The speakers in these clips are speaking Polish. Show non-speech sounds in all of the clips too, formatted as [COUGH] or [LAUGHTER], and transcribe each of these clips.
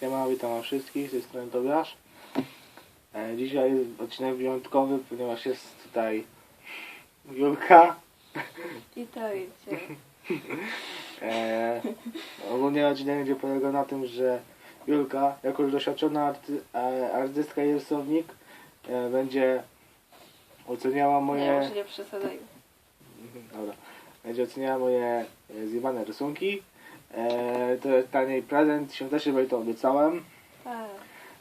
Siema, witam wszystkich, z tej strony Tobiasz. E, dzisiaj jest odcinek wyjątkowy, ponieważ jest tutaj Julka. Witajcie. E, ogólnie odcinek będzie polegał na tym, że Julka, jako już doświadczona arty, e, artystka i rysownik, e, będzie oceniała Nie, moje... może nie przesadzaj. Mhm, Dobra. Będzie oceniała moje e, zjebane rysunki. E, to jest dla niej prezent, świąteczny, bo jej to obiecałem. Tak.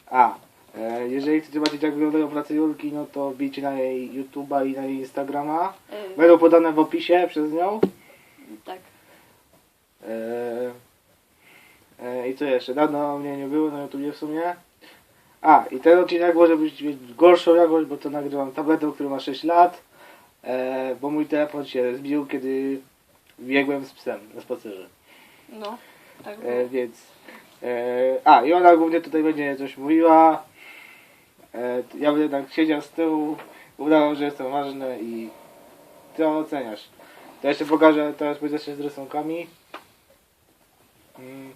A, e, jeżeli chcecie zobaczyć jak wyglądają prace Julki, no to wbijcie na jej YouTube'a i na jej Instagrama. Y, Będą podane w opisie przez nią. tak. E, e, I co jeszcze? Dawno mnie nie było na YouTubie w sumie. A, i ten odcinek może być mieć gorszą jakość, bo to nagrywam tabletą, który ma 6 lat. E, bo mój telefon się zbił, kiedy biegłem z psem na spacerze. No. Tak E, więc. E, a, i ona głównie tutaj będzie coś mówiła. E, ja będę tak siedział z tyłu, udawał, że jestem ważny i ty oceniasz. To jeszcze pokażę teraz pójdę jeszcze z rysunkami. Mm,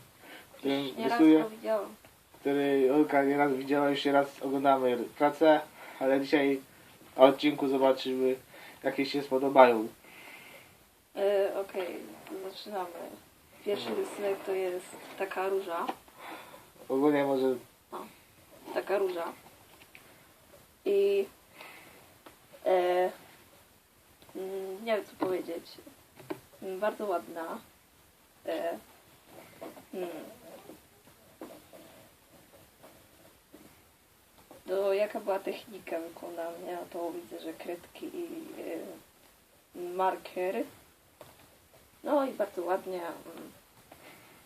którym nieraz rysuję, to widziałam. który Olka nieraz widziała, już się raz oglądamy pracę, ale dzisiaj w odcinku zobaczymy, jakie się spodobają. Y, Okej, to zaczynamy. Pierwszy Mhm. rysunek to jest taka róża. Ogólnie może Taka róża. I e, mm, nie wiem co powiedzieć. Mm, Bardzo ładna. E, mm. To jaka była technika wykonania, to widzę, że kredki i e, marker. No i bardzo ładnie. mm.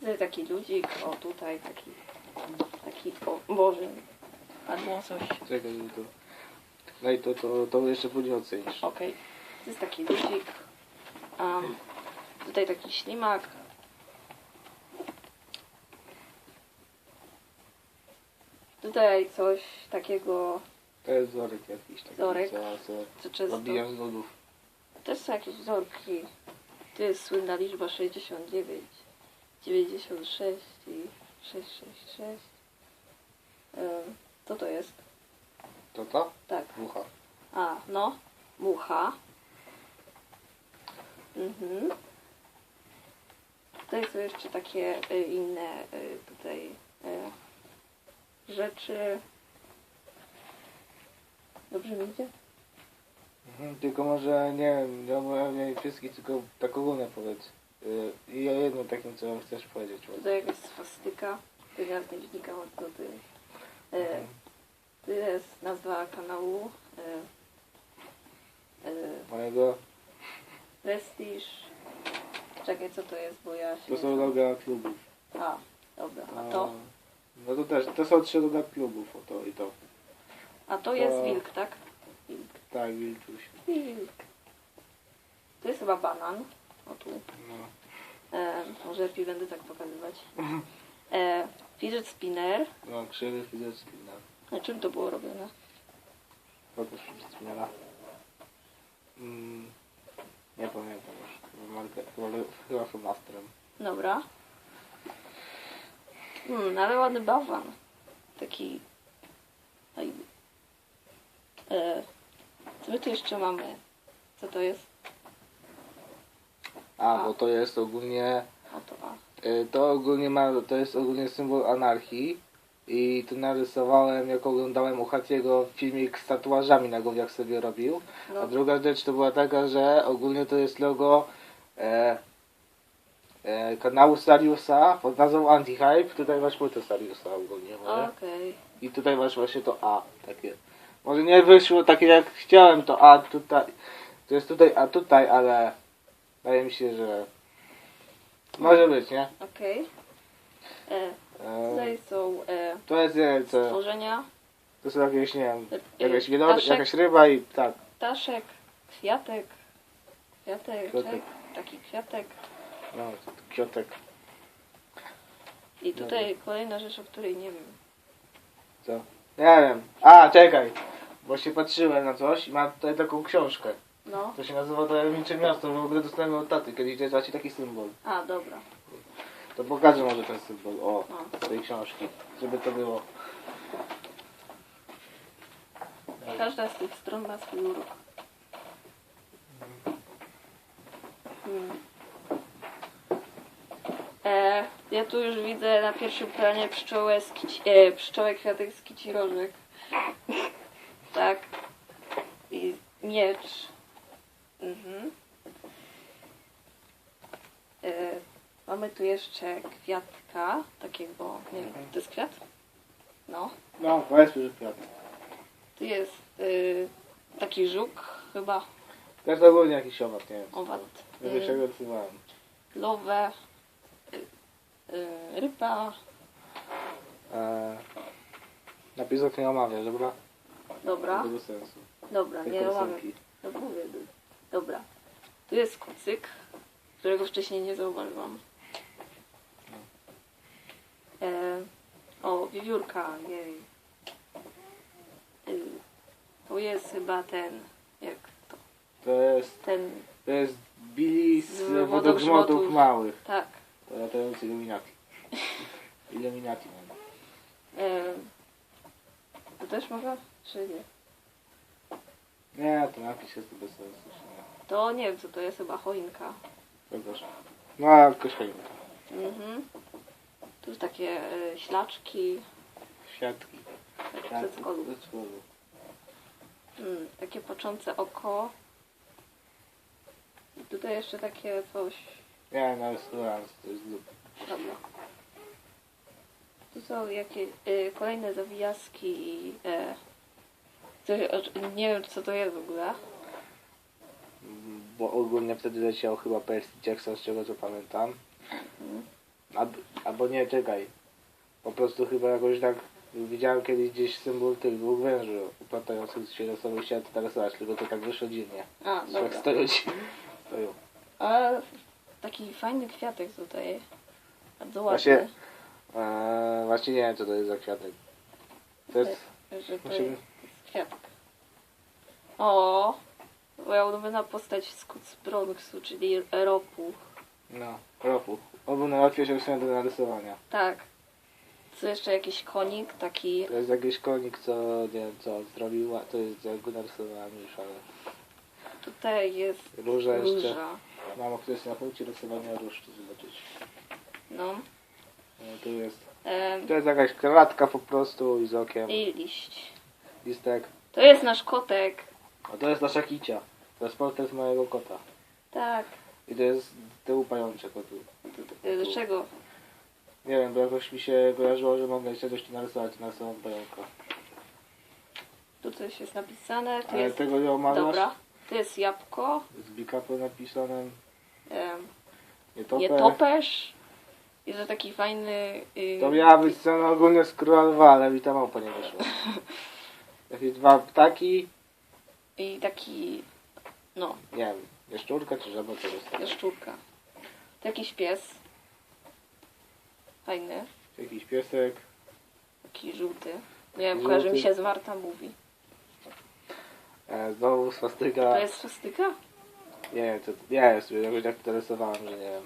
Widzę taki ludzik, o tutaj taki, taki, o Boże, padło coś. Czekaj, no to. I to, to, to jeszcze później ocenisz. Okej. To jest taki ludzik. Um, tutaj taki ślimak. Tutaj coś takiego, To jest wzorek jakiś taki. Wzorek. Co, co co nudów. Też są jakieś wzorki. Tu jest słynna liczba 69, 96 i 666. Um, co to jest? To to? Tak. Mucha. A, no. Mucha. Mhm. Tutaj są jeszcze takie y, inne y, tutaj y, rzeczy. Dobrze mi idzie? Tylko może nie wiem, nie omawiam wszystkich, tylko tak ogólnie powiedz. Yy, I o jednym takim, co chcesz powiedzieć. Tutaj jakaś swastyka. Wnikam od to ty. Y, Mhm. tu jest nazwa kanału. Y, y, Mojego, Prestige. Czekaj, co to jest, bo ja się to są loga klubów. A, dobra. A to? No to też, to są trzy loga klubów, o to i to. A to jest To- wilk, tak? Wilk. Tak, Wilczuś. To jest chyba banan. O tu. No. E, może lepiej będę tak pokazywać. E, fidget spinner. No, krzywy fizyczny, no. Na czym to było robione? To też wspomniana. Mm, nie pamiętam już. Chyba flomasterem. Dobra. Hmm, ale ładny bałwan. Taki... E, co my tu jeszcze mamy? Co to jest? A, A. bo to jest ogólnie O to A. Y, To ogólnie ma, to jest ogólnie symbol anarchii i to narysowałem, jak oglądałem u Hatiego filmik z tatuażami na głowie, jak sobie robił. A No, druga rzecz to była taka, że ogólnie to jest logo e, e, kanału Sariusa pod nazwą Antihype. Tutaj masz płytę Sariusa ogólnie. nie? okej. I tutaj masz właśnie to A takie. Może nie wyszło takie jak chciałem to A tutaj. To jest tutaj A tutaj, ale wydaje mi się, że może być, nie? Okej. E, E, tutaj są e, To jest, nie wiem, co, stworzenia. to są jakieś, nie wiem, E, jakaś, wielor, ptaszek, jakaś ryba i tak, ptaszek, kwiatek. Kwiatek, Kwiatek. taki kwiatek. no, kiotek, I tutaj kolejna rzecz, o której nie wiem. co? Nie wiem. A, czekaj, bo się patrzyłem na coś i mam tutaj taką książkę. No. To się nazywa Tajemnicze Miasto, w ogóle dostałem od taty, kiedyś jest właśnie taki symbol. A, dobra. To pokażę może ten symbol, o, No. z tej książki, żeby to było. Każda z tych stron ma swój urok. Hmm. E, ja tu już widzę na pierwszym planie pszczołę, z kici, e, pszczołę kwiatek z kici rożek. [LAUGHS] tak. I miecz. Mhm. E, mamy tu jeszcze kwiatka, takiego, nie wiem, to jest kwiat? No. No, powiedzmy, że kwiat. Tu jest y, taki żuk, chyba To jest ogólnie jakiś owad, nie wiem. owad, to. Ja się y, go odzywałem. lowę, ryba. Eee, napisów nie omawia, dobra? Dobra, Bez sensu. dobra, Tej nie końcówki. No mówię, dobra. Tu jest kucyk, którego wcześniej nie zauważyłam. E, o, wiewiórka, jej. Y, to jest chyba ten, jak to, To jest, ten, to jest Billy z, Z wodogrzmotów wodogrzmotów. małych. tak. To latający Illuminati. Illuminati. no. E, to też mogę, czy nie? Nie, to napis jest to bez sensu. Nie. To nie wiem co to jest, chyba choinka. Kogoś. No, a jakoś choinka. Mhm. Tu jest takie e, ślaczki, Świadki. tak, Tak, przedszkolu. przedszkolu. Mm, takie patrzące oko. I tutaj jeszcze takie coś. Nie, no jest tolerancja, to jest lub. Dobra. Tu są jakieś e, kolejne zawijaski i e, coś, o- nie wiem co to jest w ogóle. Bo ogólnie wtedy leciał chyba Percy Jackson, z czego co pamiętam. Mhm. Albo, albo nie, czekaj. Po prostu chyba jakoś tak widziałem kiedyś gdzieś symbol tych dwóch węży uplatających się do sobą chciałem to narysować, tylko to tak wyszło dziwnie. A, Jak dobra. stoją ci. Stoją. A taki fajny kwiatek tutaj. Bardzo Właśnie- ładny. Eee, właśnie nie wiem co to jest za kwiatek. To jest... Że to Musimy... jest kwiatek. O, moja ulubiona postać z Bronxu, czyli Ropu. No, ropu. Obu najłatwiejsze są do narysowania. Tak. Co jeszcze jakiś konik, taki... To jest jakiś konik, co nie wiem co zrobił, to jest jak go narysowałem już, ale... Tutaj jest Róże jeszcze. róża. Mamo, kto jest na punkcie rysowania róż, to zobaczyć. No. No, tu jest... Em, To jest jakaś kratka po prostu i z okiem. I liść. Listek. To jest nasz kotek. A to jest nasza kicia. To jest portret mojego kota. Tak. I to jest tył pajączek kotu. Y, Dlaczego? Nie wiem, bo jakoś mi się kojarzyło, że mogę jeszcze coś tu narysować, narysowałem pająka. Tu coś jest napisane. Tu Ale jest... tego nie omawiasz? Dobra. Tu jest jabłko. Z bikapem napisanym. Em, Nie topę. Nietoperz. I że taki fajny... y, To miała być scena ogólnie z królowa, ale mi ta małpa nie wyszła. [LAUGHS] Jakieś dwa ptaki. I taki... No, Nie wiem, jaszczurka czy żaba to jest. jaszczurka. To jakiś pies. Fajny. Jakiś piesek. Taki żółty. Nie wiem, Żółty. kojarzy mi się z Marta mówi. E, znowu swastyka. To jest swastyka? Nie wiem, to nie jest, jakoś tak to rysowałem, że nie wiem.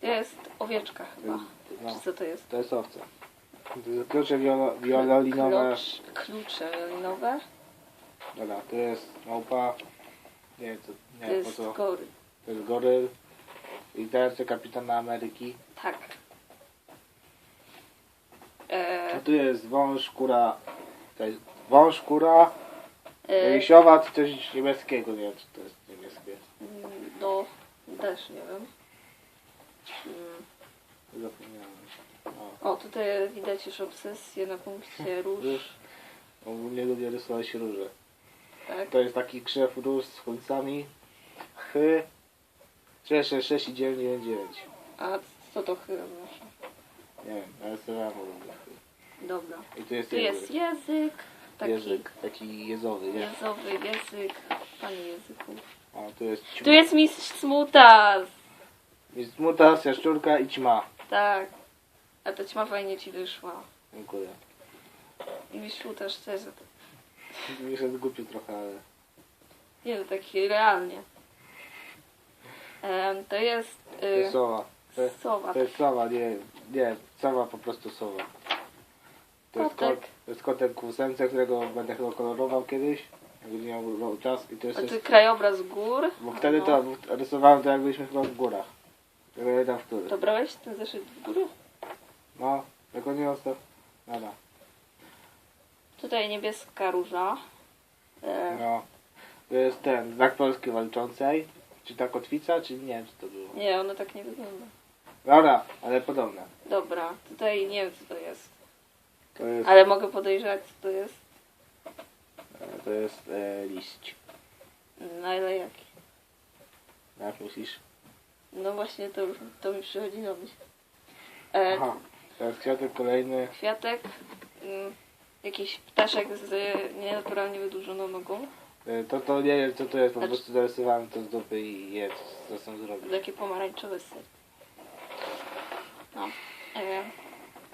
To jest owieczka chyba. No, Czy co to jest? to jest owca. To jest klucze wiolo, wiololinowe. Klucz, klucze wiolinowe. Dobra, to jest małpa. Nie wiem, co, nie To wiem po jest co. gory. To jest goryl. I teraz kapitana Ameryki. Tak. A E, tu jest wąż, kura. To jest wąż, kura. e, owad i coś niebieskiego. Nie wiem, czy to jest do... też nie wiem. Mm. Zapomniałem. O. Tutaj widać już obsesję na punkcie [LAUGHS] róż. Ogólnie lubię rysować róże. Tak. To jest taki krzew róż z końcami. Chy. 6, 6, 6 i 9, 9, 9. A co to chyba znaczy? Nie wiem, narysowałem ogólnie chy. Dobra. I tu jest Tu jest język. Taki język. Taki jezowy, nie? jezowy język. Panie języku. O, tu jest ćma. Tu jest mistrz Smutas. Jest mutas, jaszczurka i ćma. Tak. A ta ćma fajnie ci wyszła. Dziękuję. I mistrz Smutas też. Mi się zgubił trochę, ale... Nie no, taki realnie. Em, to jest y, Sowa. To jest, Sowa. to jest sowa, nie, nie, sowa po prostu sowa. To jest, kot, Kotek. to jest kotek w ósemce, którego będę chyba kolorował kiedyś, jak będzie miał czas i to jest, A krajobraz gór. bo wtedy No. to rysowałem to jak byliśmy chyba w górach. Ja pamiętam w których. To brałeś ten zeszyt w górę? No, tylko nie ostatnio. Dobra. Tutaj niebieska róża. E, No. To jest ten, znak Polski walczącej. Czy ta kotwica, czy nie wiem co to było. nie, ono tak nie wygląda. Dobra, ale podobne. Dobra, tutaj nie wiem co to jest. To jest, Ale mogę podejrzewać co to jest. E, to jest e, liść. Na ile jaki? Jak myślisz? No właśnie to, to mi przychodzi na myśl. E, Aha. Teraz kwiatek kolejny. kwiatek. Mm, jakiś ptaszek z nienaturalnie wydłużoną nogą. E, To, to nie wiem co to jest, po Znaczy- prostu zarysowałem to z dupy i je, co chcę zrobić. Takie pomarańczowe ser. No. E,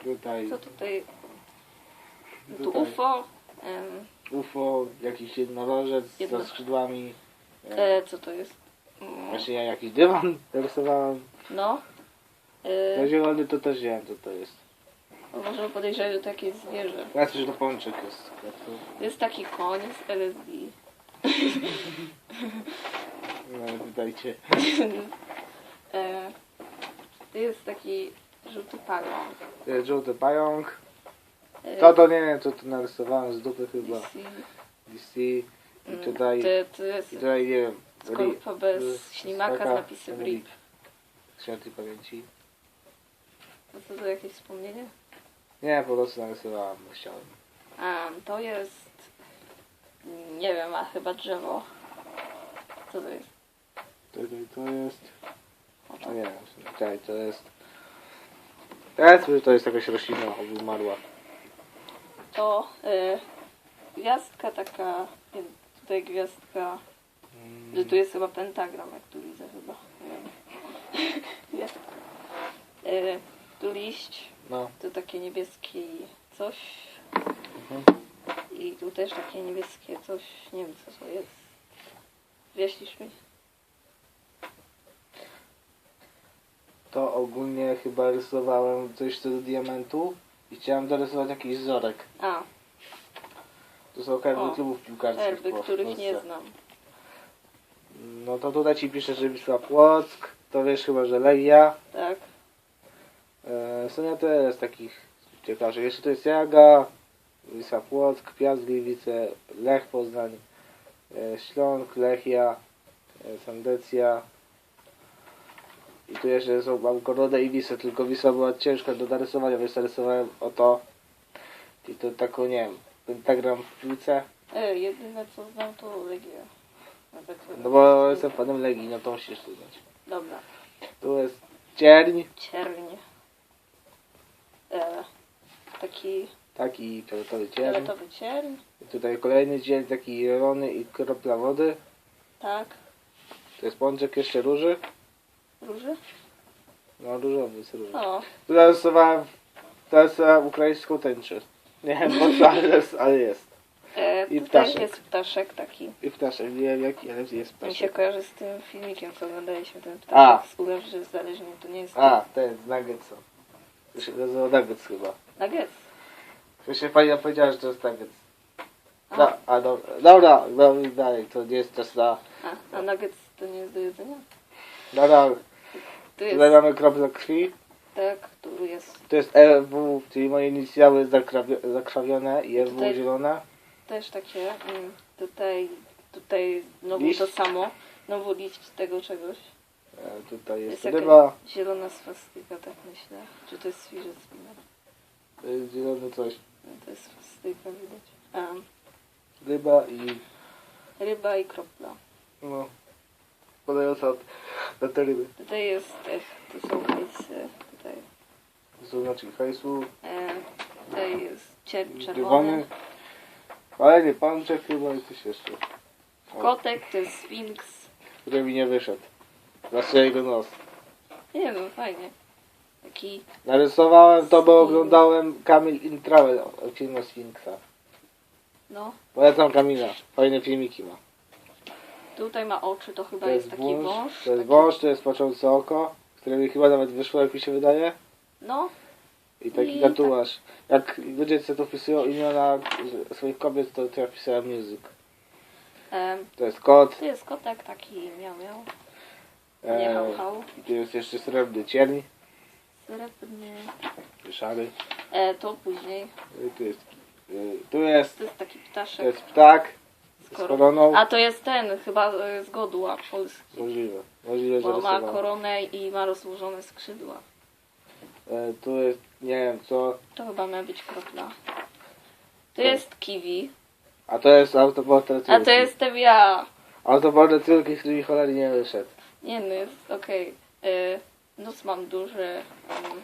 Tutaj co tutaj? Tu Tutaj. UFO. Em, UFO, jakiś jednorożec Jedno- ze skrzydłami. E, e, co to jest? Mm, Właśnie ja jakiś dywan [LAUGHS] narysowałem. No. No E, zielony to też wiem co to jest. możemy podejrzewać, że to jakieś zwierzę. Ja coś to pączek jest. To jest taki koń z LSD. No, dajcie. e, to jest taki żółty pająk. To jest żółty pająk. To to nie co tu narysowałem z dupy chyba. DC. DC. I Mm, tutaj, To, to jest i tutaj nie wiem. skorpa bez ri- ślimaka z napisem RIP. Świętej pamięci. No to to jakieś wspomnienie? Nie, po prostu narysowałem, bo chciałem. A, to jest... Nie wiem, a chyba drzewo. Co to jest? Tutaj to jest. A nie wiem, tutaj to jest. To jest jakaś roślina umarła. To y, gwiazdka taka... nie, Tutaj gwiazdka... Mm, Że tu jest chyba pentagram, jak tu widzę chyba. Nie wiem. Nie. [LAUGHS] Y, tu liść. No. Tu takie niebieskie coś. Mhm. I tu też takie niebieskie coś. Nie wiem co to jest. Wyjaśnisz mi? To ogólnie chyba rysowałem coś co do diamentu i chciałem dorysować jakiś wzorek. A, To są herby O, klubów piłkarskich. herby, których nie znam. No to tutaj ci pisze, że Wisła Płock, to wiesz chyba, że Legia. Tak. E, Sonia to jest takich ciekawszych. Jeszcze to jest Jaga, Wisła Płock, Piast Gliwice, Lech Poznań, e, Śląsk, Lechia, e, Sandecja. I tu jeszcze są, mam Korodę i Wisę, tylko Wisła była ciężka do narysowania, więc narysowałem o to. I to taką, nie wiem, pentagram w piłce. E, jedyne co znam to Legia. Nawet, No bo jestem panem Legii, no to musisz to znać. Dobra. Tu jest cierń, Cierń. E, taki taki fioletowy cierń. fioletowy cierń. I tutaj kolejny dzień, taki zielony i kropla wody. Tak. To jest pączek jeszcze róży. Róży? No różowy jest róży. O, Tu narysowałem, narysowałem ukraińską tęczę. Nie wiem po co, ale jest. Ale jest. e, I tutaj ptaszek. jest ptaszek taki. I ptaszek, nie wiem jaki, ale jest Mi się ptaszek. kojarzy z tym filmikiem, co oglądaliśmy, ten ptaszek z uleży zależnie, to nie jest A, ten, nuggets. są. To się nazywa nuggets chyba. Nuggets. Jeszcze pani powiedziała, że to jest nuggets. A, No, a dobra, dobra, no i dalej, to nie jest też na... a, a nuggets to nie jest do jedzenia? Dobra, Tu tutaj mamy krople krwi. tak, tu jest To jest EW, czyli moje inicjały zakrawi- zakrwawione i EW Tutaj- zielone. też takie, mm, tutaj, tutaj znowu Liść? to samo, znowu liść tego czegoś. E, tutaj jest, Jest ryba, zielona swastyka, tak myślę. Czy to jest świeżec? to jest zielone coś. No, to jest swastyka widać. A, Ryba i ryba i kropla. no, podająca od- na te ryby. Tutaj jest, e, tu są hajsy, tutaj, znaczy hajsu, e, tutaj jest dywany. czerwony. Ale nie, pączek chyba i coś jeszcze. O, Kotek to jest sfinks. który mi nie wyszedł. Znaczy jego nos. Nie wiem, fajnie. Taki, Narysowałem to, bo oglądałem Kamil Intravel, film o Sfinksa. no, Polecam Kamila, fajne filmiki ma. Tutaj ma oczy, to chyba To jest, jest taki wąż, wąż. to jest taki, wąż, to jest patrzące oko. które mi chyba nawet wyszło, jak mi się wydaje. No, I taki I tatuaż. Jak ludzie co to wpisują imiona swoich kobiet, to, to ja wpisałem music. em, To jest kot. tu jest kotek taki miał miał. e, Nie hał hał. I tu jest jeszcze srebrny cień. Srebrny. Szary. E, to później. I tu jest, y, tu jest, To jest taki to ptaszek jest ptak koroną. A to jest ten, chyba e, z godła polski. Możliwe. Możliwe, że Bo ma rysował. koronę i ma rozłożone skrzydła. E, tu jest, nie wiem co. To chyba ma być kropla. To Tak. jest kiwi. A to jest autoportret A to jestem ja. Autoportret córki, który mi cholernie nie wyszedł. Nie no, jest okej. E, Nos mam duży. Um,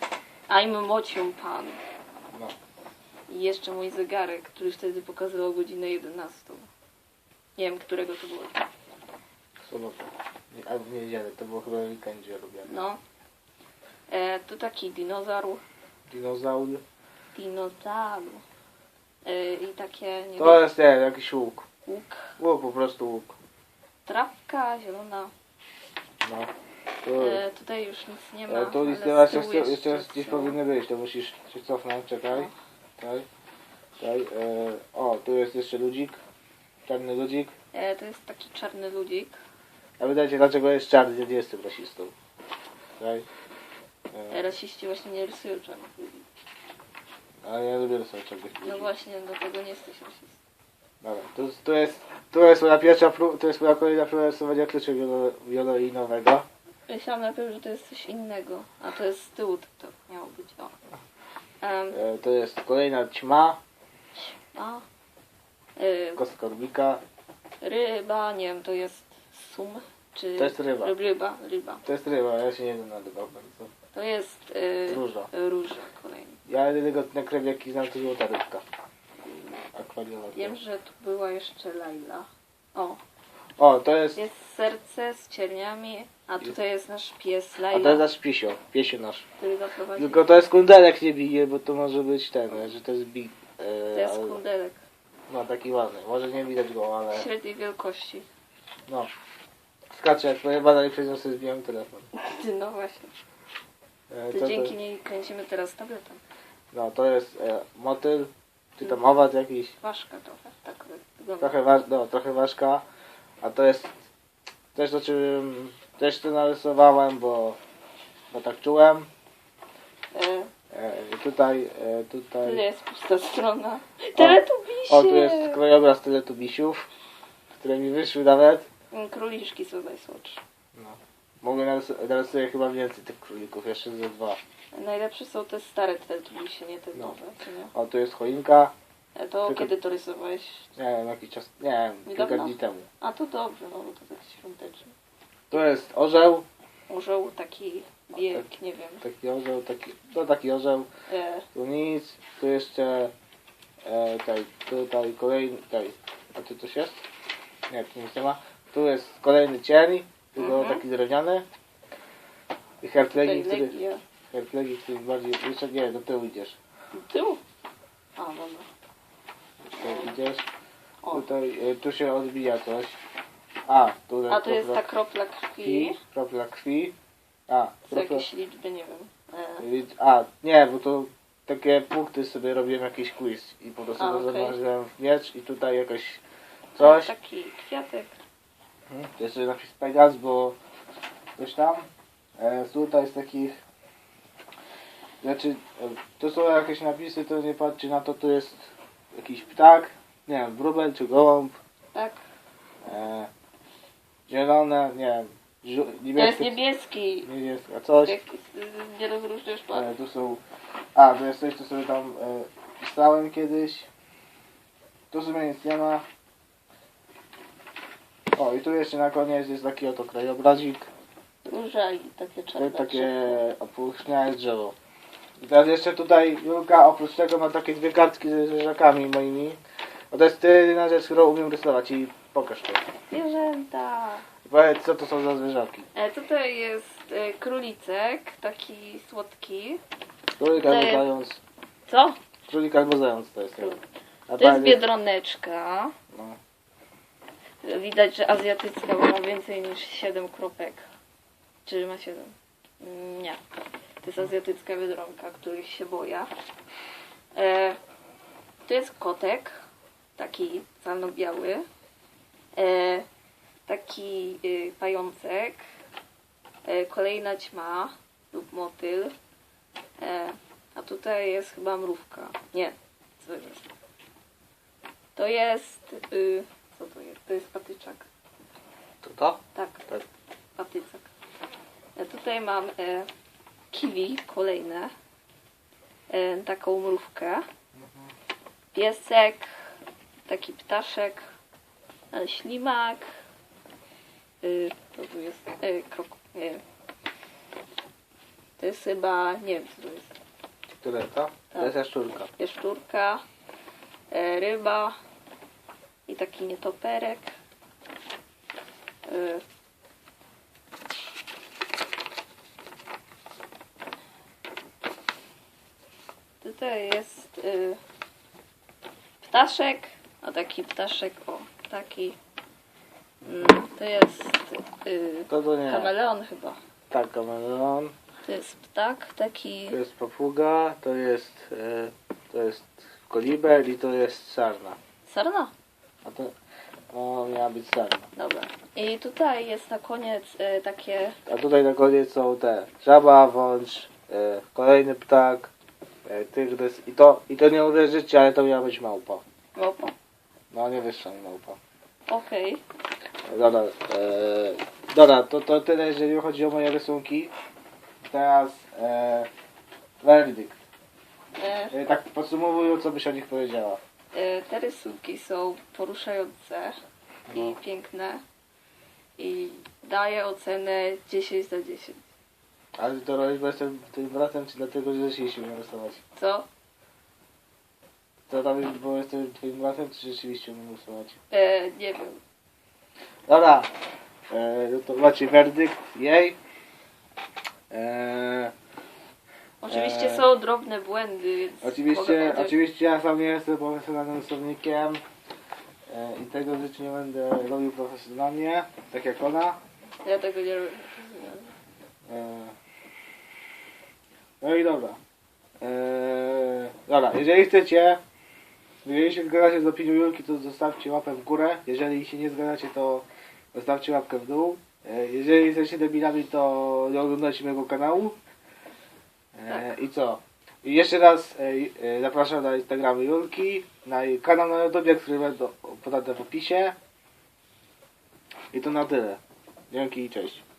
I'm mocią pan. No. I jeszcze mój zegarek, który wtedy pokazywał godzinę 11. Nie wiem, którego to było. Sobota. Nie, Albo w niedzielę, to było chyba weekendzie robione. No. E, tu taki dinozaur. Dinozaur. Dinozaur. E, I takie, nie To wiem, jest, nie wiem, jakiś łuk. łuk. Łuk, po prostu łuk. Trawka zielona. No. To, E, tutaj już nic nie ma. e, tu ale listowa z tyłu jeszcze, jeszcze gdzieś powinny być, to musisz się cofnąć, czekaj. Czekaj. Czekaj. E, o, tu jest jeszcze ludzik. Czarny ludzik. E, to jest taki czarny ludzik. A wydajcie, dlaczego jest czarny, nie jestem rasistą. Czekaj. E, Rasiści właśnie nie rysują czarnych ludzi. ale ja lubię rysować czarnych No ludzi. właśnie, dlatego nie jesteś rasistą. Dobra, to, to jest, to jest moja pierwsza to jest moja kolejna próba rysowania klucza wiolo- wiolinowego. Myślałam najpierw, że to jest coś innego. A to jest z tyłu, to, to miało być. O. Um, E, to jest kolejna ćma, a. Kostka Rubika. ryba, nie wiem, to jest sum, czy... To jest ryba. Ryba, ryba. To jest ryba, ja się nie wiem na rybach bardzo. To jest... E, Róża. Róża kolejny. Ja jedynego na krew jaki znam to złota rybka. Akwariowa. Wiem, że tu była jeszcze Laila. O, O, to jest, jest serce z cierniami, a tutaj jest nasz pies a to Laila, jest nasz pisio, piesio nasz. który. Tylko to jest kundelek nie bije, bo to może być ten, że to jest big. E, To jest ale- kundelek No taki ładny, może nie widać go, ale średniej wielkości. no. Skacze jak pojebana i przez nią sobie zbijam telefon. [LAUGHS] No właśnie. E, To to, dzięki to, niej kręcimy teraz tabletem. no to jest e, motyl, czy tam owad jakiś. Ważka trochę, tak wygląda. Trochę, waż, no, trochę ważka, a to jest też o czym też to narysowałem, bo, bo tak czułem. E, E, tutaj, e, tu tutaj, jest pusta strona. O tu jest krajobraz teletubisiów, które mi wyszły nawet. Mm, Króliczki są najsłodsze. No. Mogę narys- narysuję chyba więcej tych królików, jeszcze ze dwa. Najlepsze są te stare teletubisie, nie te No. nowe, nie? O, tu jest choinka, E, To Tylko- kiedy to rysowałeś? nie wiem, jakiś czas, nie wiem, kilka Niedawno? dni temu. A to dobrze, no bo to tak świąteczny. Tu jest orzeł, Orzeł taki wiek, nie wiem. taki orzeł, taki, to taki orzeł. E, Tu nic, tu jeszcze e, tutaj, tutaj kolejny, tutaj, a tu coś jest? Nie, tu nic nie ma. Tu jest kolejny cień, tylko Mhm. taki drewniany. I tutaj herplegi, który, legia. który bardziej, jeszcze nie, do tyłu idziesz. Tył? A, dobra. Tutaj idziesz, O, tutaj, e, tu się odbija coś. A, tu a to jest ta kropla kropla krwi. kropla krwi. A, To kropla, jakieś liczby, nie wiem. E, A, nie, bo to takie punkty sobie robiłem jakiś quiz i po prostu A, to zanurzyłem w miecz i tutaj jakoś coś. Taki kwiatek. Mhm. Jeszcze napis Pegas, bo coś tam. E, tutaj z takich znaczy, e, to są jakieś napisy, to nie patrzcie na to, tu jest jakiś ptak, nie wiem, wróbel czy gołąb, Tak. e, zielone, nie wiem, żu- To jest niebieskie, niebieski. niebieska coś. Jak nie rozróżniasz pan. E, tu są. A, to jest coś, co sobie tam e, pisałem kiedyś. Tu sobie nic nie ma. O, i tu jeszcze na koniec jest taki oto krajobrazik. Róża i takie To czarne jest takie opróżniałe drzewo. I teraz jeszcze tutaj Julka oprócz tego ma takie dwie kartki ze zwierzakami moimi. Bo to jest jedyna rzecz, którą umiem rysować i pokaż to. Zwierzęta. Powiedz, co to są za zwierzaki. E, tutaj jest e, królicek, taki słodki. Królik To albo jest- zając. Co? Królik albo zając to jest. A To jest biedroneczka. No. Widać, że azjatycka bo ma więcej niż 7 kropek. Czy ma 7? Mm, Nie. To jest azjatycka biedronka, których się boję. E, to jest kotek, taki czarno-biały. E, taki y, pajączek. E, kolejna ćma lub motyl. E, a tutaj jest chyba mrówka. Nie, co jest? To jest... Y, co to jest? To jest patyczak. To to? Tak, Tak. patyczak. E, tutaj mam kiwi kolejne. Taką mrówkę. Piesek. Taki ptaszek. Ślimak. Y, co tu jest? Krok, nie. To jest chyba, nie wiem co to jest. Tyle to? To jest jaszczurka. Jaszczurka, e, ryba i taki nietoperek. E, Tutaj jest y, ptaszek, a taki ptaszek, o, taki. Mm, to jest y, To to nie. kameleon chyba. Tak, kameleon. To jest ptak, taki. To jest papuga, to jest, e, to jest koliber i to jest sarna. Sarna. A to no, miała być sarna. Dobra. I tutaj jest na koniec e, takie. A tutaj na koniec są te żaba, wąż, e, kolejny ptak, e, tygrys i to, i to nie uwierzycie, ale to miała być małpa. Opa. No nie wyższa mi małpa. Okej. Dobra, e, dobra to, to tyle jeżeli chodzi o moje rysunki. Teraz e, werdykt. E, E, tak podsumowując, co byś o nich powiedziała. e, te rysunki są poruszające i No. piękne. I daję ocenę 10 na 10. Ale ty to robisz, bo jestem twoim bratem, czy dlatego, że rzeczywiście umiem rysować? Co? To tam jest, bo jestem twoim bratem, czy rzeczywiście umiem rysować? E, nie wiem. Dobra, e, to macie werdykt jej. E, Oczywiście E, są drobne błędy, więc. oczywiście, mogę- oczywiście ja sam nie jestem profesjonalnym rysownikiem e, i tego rzeczy nie będę robił profesjonalnie, tak jak ona. Ja tego nie robię. E, no i dobra. E, dobra, jeżeli chcecie, jeżeli się zgadzacie z opinią Julki, to zostawcie łapę w górę. Jeżeli się nie zgadzacie, to zostawcie łapkę w dół. E, jeżeli jesteście debilami, to nie oglądajcie mojego kanału. E, I co? I jeszcze raz e, zapraszam na Instagramy Julki, na jej kanał na YouTube, który będą podane w opisie. I to na tyle. Dzięki i cześć.